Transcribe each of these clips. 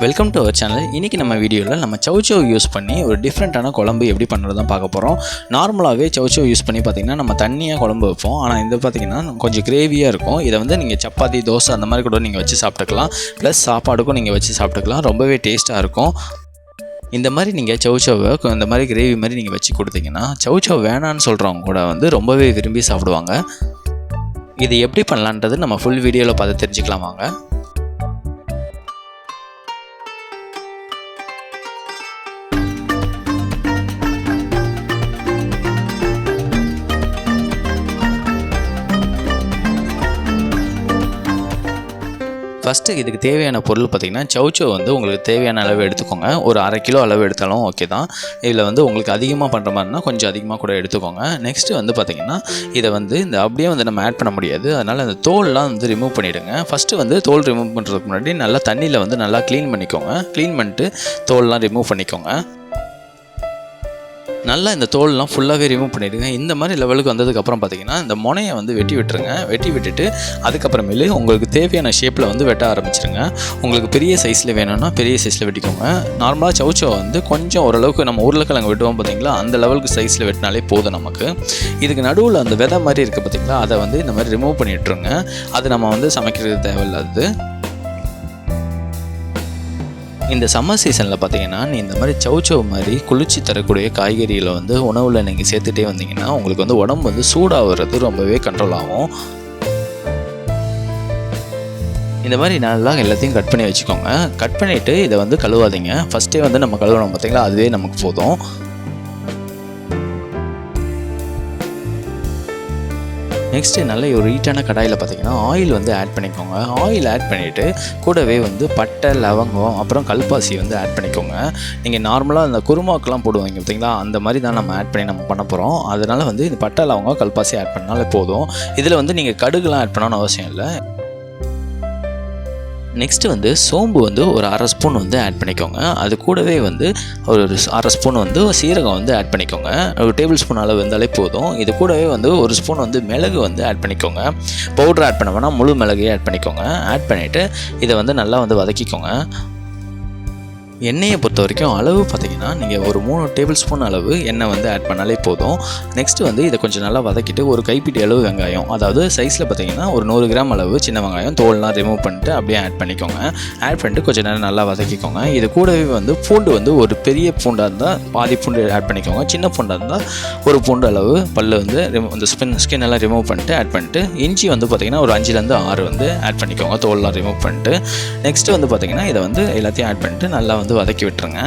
Welcome to our channel இன்றைக்கி நம்ம வீடியோவில் நம்ம சவுச்சவ் யூஸ் பண்ணி ஒரு டிஃப்ரெண்ட்டான குழம்பு எப்படி பண்ணுறது தான் பார்க்க போகிறோம் நார்மலாகவே சவுச்சோ யூஸ் பண்ணி பார்த்திங்கன்னா நம்ம தண்ணியாக குழம்பு வைப்போம். ஆனால் இது பார்த்திங்கன்னா கொஞ்சம் கிரேவியாக இருக்கும். இதை வந்து நீங்கள் சப்பாத்தி தோசை அந்த மாதிரி கூட நீங்கள் வச்சு சாப்பிட்டுக்கலாம். ப்ளஸ் சாப்பாடுக்கும் நீங்கள் வச்சு சாப்பிட்டுக்கலாம். ரொம்பவே டேஸ்ட்டாக இருக்கும். இந்த மாதிரி நீங்கள் சவுச்சோவை இந்த மாதிரி கிரேவி மாதிரி நீங்கள் வச்சு கொடுத்தீங்கன்னா சவுச்சோ வேணான்னு சொல்கிறவங்க கூட வந்து ரொம்பவே விரும்பி சாப்பிடுவாங்க. இது எப்படி பண்ணலான்றது நம்ம ஃபுல் வீடியோவில் பார்த்து தெரிஞ்சுக்கலாம் வாங்க ஃபஸ்ட்டு இதுக்கு தேவையான பொருள் பார்த்திங்கன்னா சவுச்சோ வந்து உங்களுக்கு தேவையான அளவு எடுத்துக்கோங்க. ஒரு அரை கிலோ அளவு எடுத்தாலும் ஓகே தான். இதில் வந்து உங்களுக்கு அதிகமாக பண்ணுற மாதிரினா கொஞ்சம் அதிகமாக கூட எடுத்துக்கோங்க. நெக்ஸ்ட்டு வந்து பார்த்திங்கன்னா இதை வந்து இந்த அப்படியே வந்து நம்ம ஆட் பண்ண முடியாது. அதனால் அந்த தோல்லாம் வந்து ரிமூவ் பண்ணிவிடுங்க ஃபஸ்ட்டு வந்து தோல் ரிமூவ் பண்ணுறதுக்கு முன்னாடி நல்லா தண்ணியில் வந்து நல்லா க்ளீன் பண்ணிக்கோங்க. க்ளீன் பண்ணிட்டு தோல்லாம் ரிமூவ் பண்ணிக்கோங்க. நல்லா இந்த தோல்லாம் ஃபுல்லாகவே ரிமூவ் பண்ணிவிடுங்க இந்த மாதிரி லெவலுக்கு வந்ததுக்கப்புறம் பார்த்தீங்கன்னா இந்த முனையை வந்து வெட்டி விட்டுருங்க. வெட்டி விட்டுட்டு அதுக்கப்புறமேலு உங்களுக்கு தேவையான ஷேப்பில் வந்து வெட்ட ஆரம்பிச்சிருங்க. உங்களுக்கு பெரிய சைஸில் வேணும்னா பெரிய சைஸில் வெட்டிக்கோங்க. நார்மலாக சவுச்சோ வந்து கொஞ்சம் ஓரளவுக்கு நம்ம உருளைக்கிழங்கு வெட்டுவோம் பார்த்தீங்களா அந்த லெவலுக்கு சைஸில் வெட்டினாலே போதும் நமக்கு. இதுக்கு நடுவில் அந்த விதை மாதிரி இருக்குது பார்த்தீங்களா அதை வந்து இந்த மாதிரி ரிமூவ் பண்ணி விட்டுருங்க அது நம்ம வந்து சமைக்கிறது தேவையில்லாது இந்த சம்மர் சீசனில் பார்த்தீங்கன்னா நீ இந்த மாதிரி சவுச்சவ் மாதிரி குளிர்ச்சி தரக்கூடிய காய்கறிகளை வந்து உணவில் நீங்கள் சேர்த்துட்டே வந்தீங்கன்னா உங்களுக்கு வந்து உடம்பு வந்து சூடாகிறது ரொம்பவே கண்ட்ரோல் ஆகும். இந்த மாதிரி நல்லா எல்லாத்தையும் கட் பண்ணி வச்சுக்கோங்க. கட் பண்ணிவிட்டு இதை வந்து கழுவாதீங்க. ஃபஸ்ட்டே வந்து நம்ம கழுவணும் பார்த்தீங்களா அதுவே நமக்கு போதும். நெக்ஸ்ட்டு நல்ல ஒரு ஹீட்டான கடாயில் பார்த்தீங்கன்னா ஆயில் வந்து ஆட் பண்ணிக்கோங்க. ஆயில் ஆட் பண்ணிவிட்டு கூடவே வந்து பட்டை லவங்கம் அப்புறம் கல்பாசி வந்து ஆட் பண்ணிக்கோங்க. நீங்கள் நார்மலாக அந்த குருமாக்கெலாம் போடுவாங்க பார்த்தீங்களா அந்த மாதிரி தான் நம்ம ஆட் பண்ணி நம்ம பண்ண போகிறோம் அதனால் வந்து இந்த பட்டை லவங்கம் கல்பாசி ஆட் பண்ணாலே போதும். இதில் வந்து நீங்கள் கடுகுலாம் ஆட் பண்ணணும்னு அவசியம் இல்லை. நெக்ஸ்ட்டு வந்து சோம்பு வந்து ஒரு அரை ஸ்பூன் வந்து ஆட் பண்ணிக்கோங்க. அது கூடவே வந்து ஒரு அரை ஸ்பூன் வந்து சீரகம் வந்து ஆட் பண்ணிக்கோங்க. ஒரு டேபிள் ஸ்பூன் அளவு இருந்தாலே போதும். இது கூடவே வந்து ஒரு ஸ்பூன் வந்து மிளகு வந்து ஆட் பண்ணிக்கோங்க. பவுடர் ஆட் பண்ண வேணால் முழு மிளகையே ஆட் பண்ணிக்கோங்க. ஆட் பண்ணிவிட்டு இதை வந்து நல்லா வந்து வதக்கிக்கோங்க. எண்ணெயை பொறுத்த வரைக்கும் அளவு பார்த்தீங்கன்னா நீங்கள் ஒரு மூணு டேபிள் ஸ்பூன் அளவு எண்ணெய் வந்து ஆட் பண்ணாலே போதும். நெக்ஸ்ட்டு வந்து இதை கொஞ்சம் நல்லா வதக்கிட்டு ஒரு கைப்பிடி அளவு வெங்காயம். அதாவது சைஸில் பார்த்தீங்கன்னா ஒரு நூறு கிராம் அளவு சின்ன வெங்காயம் தோல்லாம் ரிமூவ் பண்ணிட்டு அப்படியே ஆட் பண்ணிக்கோங்க. ஆட் பண்ணிட்டு கொஞ்சம் நேரம் நல்லா வதக்கிக்கோங்க. இது கூடவே வந்து பூண்டு வந்து ஒரு பெரிய பூண்டாக இருந்தால் பாதி பூண்டு ஆட் பண்ணிக்கோங்க. சின்ன பூண்டாக இருந்தால் ஒரு பூண்டு அளவு பல் வந்து ரிமூவ் இந்த ஸ்பின் ஸ்கின் எல்லாம் ரிமூவ் பண்ணிட்டு ஆட் பண்ணிட்டு இஞ்சி வந்து பார்த்திங்கன்னா ஒரு அஞ்சுலேருந்து ஆறு வந்து ஆட் பண்ணிக்கோங்க. தோல்லாம் ரிமூவ் பண்ணிட்டு. நெக்ஸ்ட்டு வந்து பார்த்திங்கன்னா இதை வந்து எல்லாத்தையும் ஆட் பண்ணிட்டு நல்லா வந்து வதக்கி விட்டுருங்க.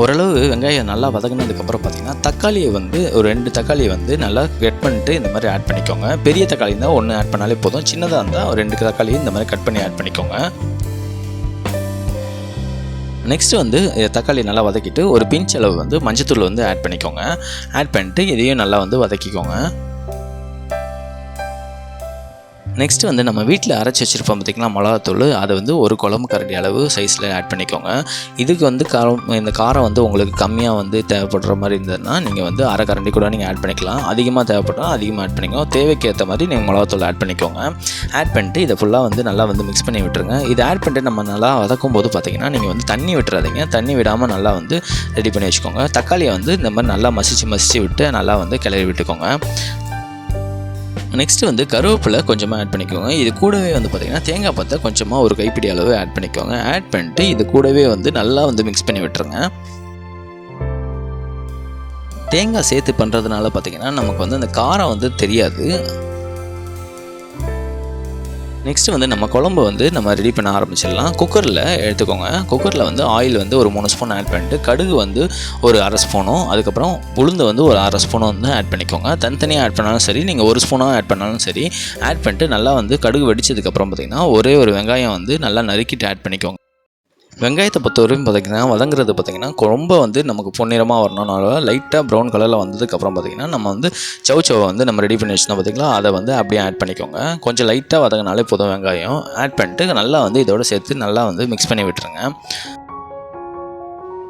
ஓரளவு வெங்காயம் நல்லா வதங்கினதுக்கப்புறம் பார்த்தீங்கன்னா தக்காளியை வந்து ஒரு ரெண்டு தக்காளியை வந்து நல்லா கட் பண்ணிட்டு இந்த மாதிரி ஆட் பண்ணிக்கோங்க. பெரிய தக்காளி இருந்தால் ஒன்று ஆட் பண்ணாலே போதும். சின்னதாக இருந்தால் ஒரு ரெண்டு தக்காளி இந்த மாதிரி கட் பண்ணி ஆட் பண்ணிக்கோங்க. நெக்ஸ்ட் வந்து தக்காளி நல்லா வதக்கிட்டு ஒரு பிஞ்ச் அளவு வந்து மஞ்சத்தூள் வந்து ஆட் பண்ணிக்கோங்க. ஆட் பண்ணிட்டு இதையும் நல்லா வந்து வதக்கிக்கோங்க. நெக்ஸ்ட் வந்து நம்ம வீட்டில் அரைச்சி வச்சுருப்போம் பார்த்திங்கன்னா மிளகாத்தூள். அதை வந்து ஒரு குழம்பு கரண்டி அளவு சைஸில் ஆட் பண்ணிக்கோங்க. இதுக்கு வந்து காரம் இந்த காரம் வந்து உங்களுக்கு கம்மியாக வந்து தேவைப்படுற மாதிரி இருந்ததுன்னா நீங்கள் வந்து அரை கரண்டி கூட நீங்கள் ஆட் பண்ணிக்கலாம். அதிகமாக தேவைப்பட்டால் அதிகமாக ஆட் பண்ணிக்கோங்க. தேவைக்கு ஏற்ற மாதிரி நீங்கள் மிளகாத்தூள் ஆட் பண்ணிக்கோங்க. ஆட் பண்ணிட்டு இதை ஃபுல்லாக வந்து நல்லா வந்து மிக்ஸ் பண்ணி விட்டுருங்க. இதை ஆட் பண்ணிட்டு நம்ம நல்லா வதக்கும் போது பார்த்திங்கன்னா நீங்கள் வந்து தண்ணி விட்டுறாதீங்க. தண்ணி விடாமல் நல்லா வந்து ரெடி பண்ணி வச்சுக்கோங்க. தக்காளியை வந்து இந்த மாதிரி நல்லா மசிச்சு மசிச்சு விட்டு நல்லா வந்து கிளறி விட்டுக்கோங்க. நெக்ஸ்ட் வந்து கருவேப்பிலை கொஞ்சமாக ஆட் பண்ணிக்கோங்க. இது கூடவே வந்து பார்த்திங்கன்னா தேங்காய் பத்தை கொஞ்சமாக ஒரு கைப்பிடி அளவு ஆட் பண்ணிக்கோங்க. ஆட் பண்ணிட்டு இது கூடவே வந்து நல்லா வந்து மிக்ஸ் பண்ணி விட்டுருங்க. தேங்காய் சேர்த்து பண்ணுறதுனால பார்த்திங்கன்னா நமக்கு வந்து அந்த காரம் வந்து தெரியாது. நெக்ஸ்ட்டு வந்து நம்ம குழம்பு வந்து நம்ம ரெடி பண்ண ஆரம்பிச்சிடலாம். குக்கரில் எடுத்துக்கோங்க. குக்கரில் வந்து ஆயில் வந்து ஒரு மூணு ஸ்பூன் ஆட் பண்ணிட்டு கடுகு வந்து ஒரு அரை ஸ்பூனும் அதுக்கப்புறம் உளுந்து வந்து ஒரு அரை ஸ்பூனும் வந்து ஆட் பண்ணிக்கோங்க. தனித்தனியாக ஆட் பண்ணாலும் சரி நீங்கள் ஒரு ஸ்பூனாக ஆட் பண்ணாலும் சரி ஆட் பண்ணிட்டு நல்லா வந்து கடுகு வெடிச்சதுக்கப்புறம் பார்த்திங்கன்னா ஒரே ஒரு வெங்காயம் வந்து நல்லா நறுக்கிட்டு ஆட் பண்ணிக்கோங்க. வெங்காயத்தை பொறுத்த வரைக்கும் பார்த்திங்கன்னா வதங்குறது பார்த்திங்கன்னா ரொம்ப வந்து நமக்கு பொன்னிறமாக வரணும்னால லைட்டாக ப்ரௌன் கலரில் வந்ததுக்கப்புறம் பார்த்திங்கன்னா நம்ம வந்து சவு சவை வந்து நம்ம ரெடி பண்ணி வச்சுருந்தோம் பார்த்திங்களா அதை வந்து அப்படியே ஆட் பண்ணிக்கோங்க. கொஞ்சம் லைட்டாக வதங்கினாலே போதும் வெங்காயம். ஆட் பண்ணிட்டு நல்லா வந்து இதோட சேர்த்து நல்லா வந்து மிக்ஸ் பண்ணி விட்டுருங்க.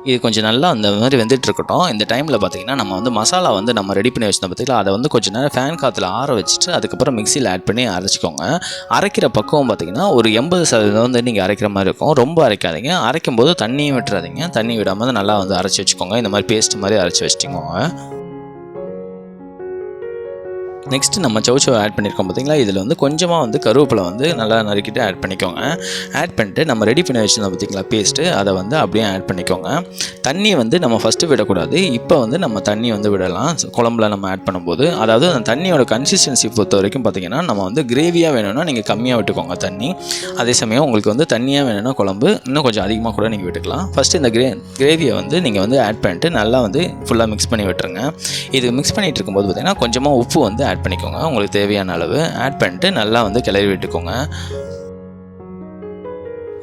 இது கொஞ்சம் நல்லா அந்த மாதிரி வெந்துட்டு இருக்கட்டும். இந்த டைமில் பார்த்தீங்கன்னா நம்ம வந்து மசாலா வந்து நம்ம ரெடி பண்ணி வச்சிருந்தோம் பார்த்தீங்களா அதை வந்து கொஞ்சம் நேரம் ஃபேன் காற்றுல ஆற வச்சுட்டு அதுக்கப்புறம் மிக்சியில் ஆட் பண்ணி அரைச்சிக்கோங்க. அரைக்கிற பக்குவம் பார்த்தீங்கன்னா ஒரு எண்பது சதவீதம் வந்து நீங்கள் அரைக்கிற மாதிரி இருக்கும். ரொம்ப அரைக்காதீங்க. அரைக்கும் போது தண்ணியும் விட்டுறாதீங்க. தண்ணி விடாமல் நல்லா வந்து அரைச்சி வச்சுக்கோங்க. இந்த மாதிரி பேஸ்ட் மாதிரி அரைச்சி வச்சுக்கோங்க. நெக்ஸ்ட் நம்ம சவுச்சோ ஆட் பண்ணியிருக்கோம் பார்த்தீங்களா இதில் வந்து கொஞ்சமாக வந்து கருவேப்பிலை வந்து நல்லா நறுக்கிட்டு ஆட் பண்ணிக்கோங்க. ஆட் பண்ணிட்டு நம்ம ரெடி பண்ணி வச்சுருந்தோம் பார்த்தீங்களா பேஸ்ட்டு அதை வந்து அப்படியே ஆட் பண்ணிக்கோங்க. தண்ணி வந்து நம்ம ஃபஸ்ட்டு விடக்கூடாது. இப்போ வந்து நம்ம தண்ணி வந்து விடலாம். குழம்புல நம்ம ஆட் பண்ணும்போது. அதாவது அந்த தண்ணியோட கன்சிஸ்டன்சி பொறுத்த வரைக்கும் பார்த்தீங்கன்னா நம்ம வந்து கிரேவியாக வேணும்னா நீங்கள் கம்மியாக விட்டுக்கோங்க தண்ணி. அதே சமயம் உங்களுக்கு வந்து தண்ணியாக வேணும்னா குழம்பு இன்னும் கொஞ்சம் அதிகமாக கூட நீங்கள் விட்டுக்கலாம். ஃபஸ்ட்டு இந்த கிரே கிரேவியை வந்து நீங்கள் வந்து ஆட் பண்ணிட்டு நல்லா வந்து ஃபுல்லாக மிக்ஸ் பண்ணி விட்டுருங்க. இது மிக்ஸ் பண்ணிகிட்டு இருக்கும்போது பார்த்திங்கன்னா கொஞ்சமாக உப்பு வந்து ஆட் பண்ணிக்கோங்க. உங்களுக்கு தேவையான அளவு. ஆட் பண்ணிட்டு நல்லா வந்து கிளறி விட்டுக்கோங்க.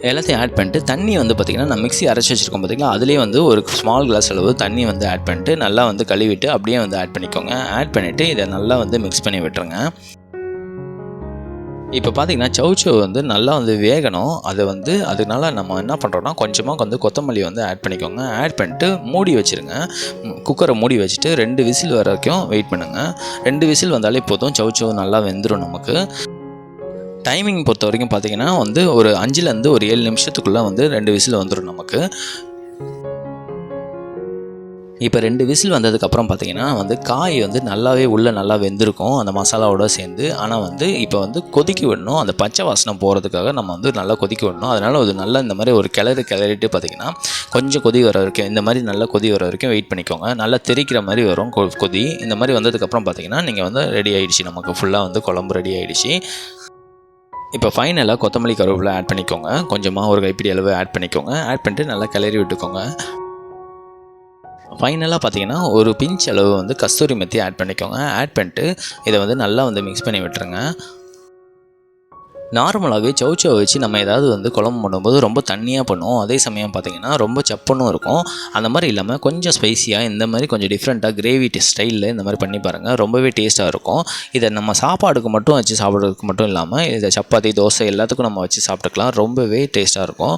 எல்லாத்தையும் ஆட் பண்ணிட்டு தண்ணி வந்து பார்த்திங்கன்னா நான் மிக்ஸி அரைச்சி வச்சுருக்கோம் பார்த்தீங்களா அதுலேயே வந்து ஒரு ஸ்மால் கிளாஸ் அளவு தண்ணி வந்து ஆட் பண்ணிட்டு நல்லா வந்து கழுவிட்டு அப்படியே வந்து ஆட் பண்ணிக்கோங்க. ஆட் பண்ணிவிட்டு இதை நல்லா வந்து மிக்ஸ் பண்ணி விட்டுருங்க. இப்போ பார்த்தீங்கன்னா சவுச்சோ வந்து நல்லா வந்து வேகணும். அது வந்து அதனால நம்ம என்ன பண்ணுறோன்னா கொஞ்சமாக வந்து கொத்தமல்லி வந்து ஆட் பண்ணிக்கோங்க. ஆட் பண்ணிட்டு மூடி வச்சுருங்க. குக்கரை மூடி வச்சுட்டு ரெண்டு விசில் வர வரைக்கும் வெயிட் பண்ணுங்கள் ரெண்டு விசில் வந்தாலே போதும். சவுச்சோ நல்லா வெந்துடும் நமக்கு. டைமிங் பொறுத்த வரைக்கும் பார்த்தீங்கன்னா வந்து ஒரு அஞ்சுலேருந்து ஒரு ஏழு நிமிஷத்துக்குள்ளே வந்து ரெண்டு விசில் வந்துடும் நமக்கு. இப்போ ரெண்டு விசில் வந்ததுக்கப்புறம் பார்த்தீங்கன்னா வந்து காய் வந்து நல்லாவே உள்ளே நல்லா வெந்திருக்கும். அந்த மசாலாவோடு சேர்ந்து ஆனால் வந்து இப்போ வந்து கொதிக்க விடணும். அந்த பச்சை வாசனை போகிறதுக்காக நம்ம வந்து நல்லா கொதிக்க விடணும். அதனால் அது நல்லா இந்த மாதிரி ஒரு கிளறு கிளறிட்டு பார்த்தீங்கன்னா கொஞ்சம் கொதி வர வரைக்கும் இந்த மாதிரி நல்லா கொதி வர வரைக்கும் வெயிட் பண்ணிக்கோங்க. நல்லா தெரிக்கிற மாதிரி வரும் கொ- கொதி. இந்த மாதிரி வந்ததுக்கப்புறம் பார்த்தீங்கன்னா நீங்கள் வந்து ரெடி ஆகிடுச்சு நமக்கு ஃபுல்லாக வந்து குழம்பு ரெடி ஆகிடுச்சு இப்போ ஃபைனலாக கொத்தமல்லி கருவேப்பிலை ஆட் பண்ணிக்கோங்க. கொஞ்சமாக ஒரு கைப்பிடி அளவு ஆட் பண்ணிக்கோங்க. ஆட் பண்ணிட்டு நல்லா கிளறி விட்டுக்கோங்க. ஃபைனலாக பார்த்தீங்கன்னா ஒரு பிஞ்ச் அளவு வந்து கஸ்தூரி மெத்தி ஆட் பண்ணிக்கோங்க. ஆட் பண்ணிட்டு இதை வந்து நல்லா வந்து மிக்ஸ் பண்ணி விட்டுருங்க. நார்மலாகவே சவுச்சவை வச்சு நம்ம ஏதாவது வந்து குழம்பு பண்ணும்போது ரொம்ப தண்ணியாக பண்ணுவோம். அதே சமயம் பார்த்தீங்கன்னா ரொம்ப செப்பனும் இருக்கும். அந்த மாதிரி இல்லாமல் கொஞ்சம் ஸ்பைசியாக இந்த மாதிரி கொஞ்சம் டிஃப்ரெண்ட்டாக கிரேவி ஸ்டைலில் இந்த மாதிரி பண்ணி பாருங்கள் ரொம்பவே டேஸ்ட்டாக இருக்கும். இதை நம்ம சாப்பாடுக்கு மட்டும் வச்சு சாப்பிட்றதுக்கு மட்டும் இல்லாமல் இதை சப்பாத்தி தோசை எல்லாத்துக்கும் நம்ம வச்சு சாப்பிட்டுக்கலாம். ரொம்பவே டேஸ்ட்டாக இருக்கும்.